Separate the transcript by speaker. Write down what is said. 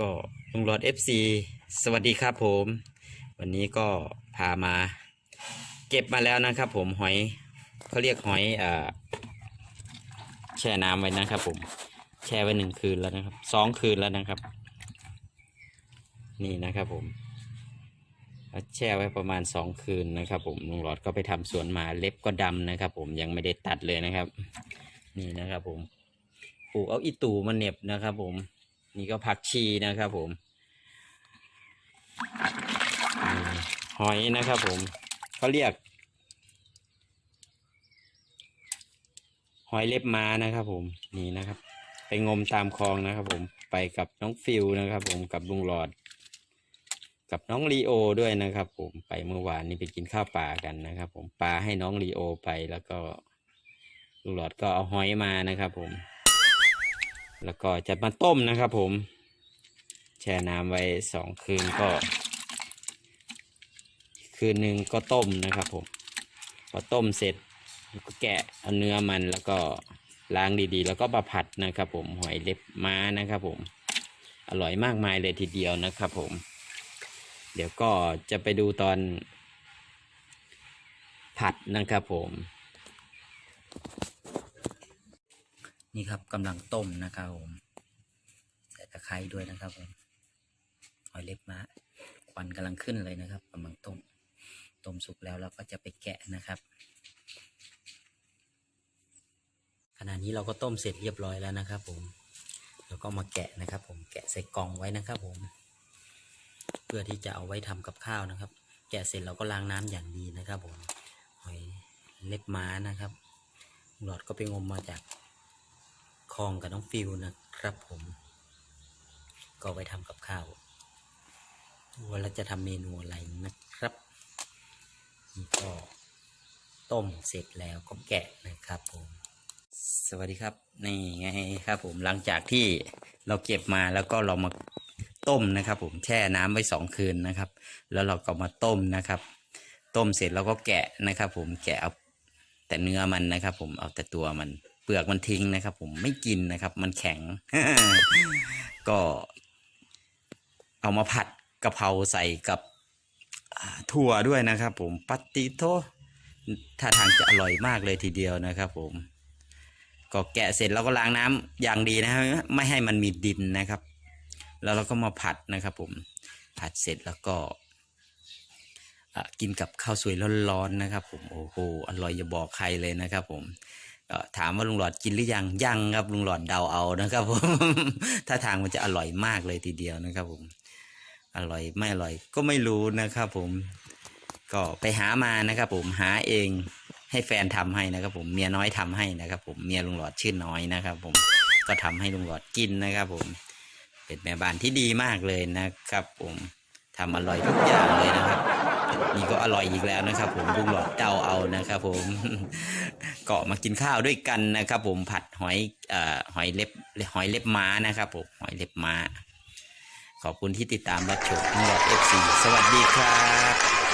Speaker 1: ก็ลุงหลอด FC สวัสดีครับผม วันนี้ก็พามา เก็บมาแล้วนะครับ ผมหอยเขาเรียกหอยอแช่น้ำไว้นะครับ ผมแช่ไว้หนึ่งคืนแล้วนะครับสองคืนแล้วนะครับ นี่นะครับผมแช่ไว้ประมาณสองคืนนะครับ ผมลุงหลอดก็ไปทำสวนมาเล็บก็ดำนะครับ ผมยังไม่ได้ตัดเลยนะครับ นี่นะครับ ผมปลูกเอาอีตูมาเน็บนะครับ ผม นี่ก็ผักชีนะครับผมหอยนะครับผมเขาเรียก หอยเล็บม้านะครับผมนี่นะครับ ไปงมตามคลองนะครับผมไปกับน้องฟิวนะครับผมกับลุงหลอด กับน้องลีโอด้วยนะครับ ผมไปเมื่อวานนี้ไปกินข้าวปลากันนะครับ ผมปลาให้น้องลีโอไปแล้วก็ลุงหลอดก็เอาหอยมานะครับ ผม แล้วก็จะมาต้มนะครับผม แช่น้ำไว้สองคืนก็ คืนหนึ่งก็ต้มนะครับผม พอต้มเสร็จก็แกะเอาเนื้อมันแล้วก็ล้างดีๆ แล้วก็มาผัดนะครับผมหอยเล็บม้านะครับผม อร่อยมากมายเลยทีเดียวนะครับผม เดี๋ยวก็จะไปดูตอนผัดนะครับผม นี่ครับกำลังต้มนะครับผมใส่ตะไคร้ด้วยนะครับผมหอยเล็บม้าควันกำลังขึ้นเลยนะครับกำลังต้มต้มสุกแล้วเราก็จะไปแกะนะครับขณะนี้เราก็ต้มเสร็จเรียบร้อยแล้วนะครับ ผมแล้วก็มาแกะนะครับ ผมแกะใส่กล่องไว้นะครับ ผม เพื่อที่จะเอาไว้ทำกับข้าวนะครับ แกะเสร็จเราก็ล้างน้ำอย่างดีนะครับ ผมหอยเล็บม้านะครับ หลอดก็ไปงมมาจาก องกับน้องฟิวนะครับผม ก็ไว้ทำกับข้าวว่าเราจะทำเมนูอะไรนะครับก็ต้มเสร็จแล้วก็แกะนะครับผม สวัสดีครับ นี่ไงครับผมหลังจากที่เราเก็บมาแล้วก็เรามาต้มนะครับ ผมแช่น้ำไว้สองคืนนะครับ แล้วเราก็มาต้มนะครับ ต้มเสร็จเราก็แกะนะครับ ผมแกะเอาแต่เนื้อมันนะครับ ผมเอาแต่ตัวมัน เปลือกมันทิ้งนะครับ ผมไม่กินนะครับ มันแข็ง ก็ เอามาผัดกะเพราใส่กับถั่วด้วยนะครับ ผมปัตติโทท่าทางจะอร่อยมากเลยทีเดียวนะครับ ผมก็แกะเสร็จเราก็ล้างน้ำอย่างดีนะครับไม่ให้มันมีดินนะครับ แล้วเราก็มาผัดนะครับ ผมผัดเสร็จแล้วก็กินกับข้าวสวยร้อนๆนะครับ ผมโอ้โหอร่อยอย่าบอกใครเลยนะครับ ผม ถามว่าลุงหลอดกินหรือยังยังครับลุงหลอดเดาเอานะครับผมถ้าทางมันจะอร่อยมากเลยทีเดียวนะครับผม อร่อยไม่อร่อย ก็ไม่รู้นะครับผม ก็ไปหามานะครับผมหาเองให้แฟนทำให้นะครับ ผมเมียน้อยทำให้นะครับ ผมเมียลุงหลอดชื่อน้อยนะครับ ผมก็ทำให้ลุงหลอดกินนะครับ ผม เป็นแม่บ้านที่ดีมากเลยนะครับ ผมทำอร่อยทุกอย่างเลยนะครับนี่ก็อร่อยอีกแล้วนะครับ ผมลุงหลอดเดาเอานะครับ ผม กาะมากินข้าวด้วยกันนะครับ ผมผัดหอยเอ่อหอยเล็บหอยเล็บม้านะครับผมหอยเล็บม้า ขอบคุณที่ติดตามรับชมทั้งหลอดเอฟซีสวัสดีครับ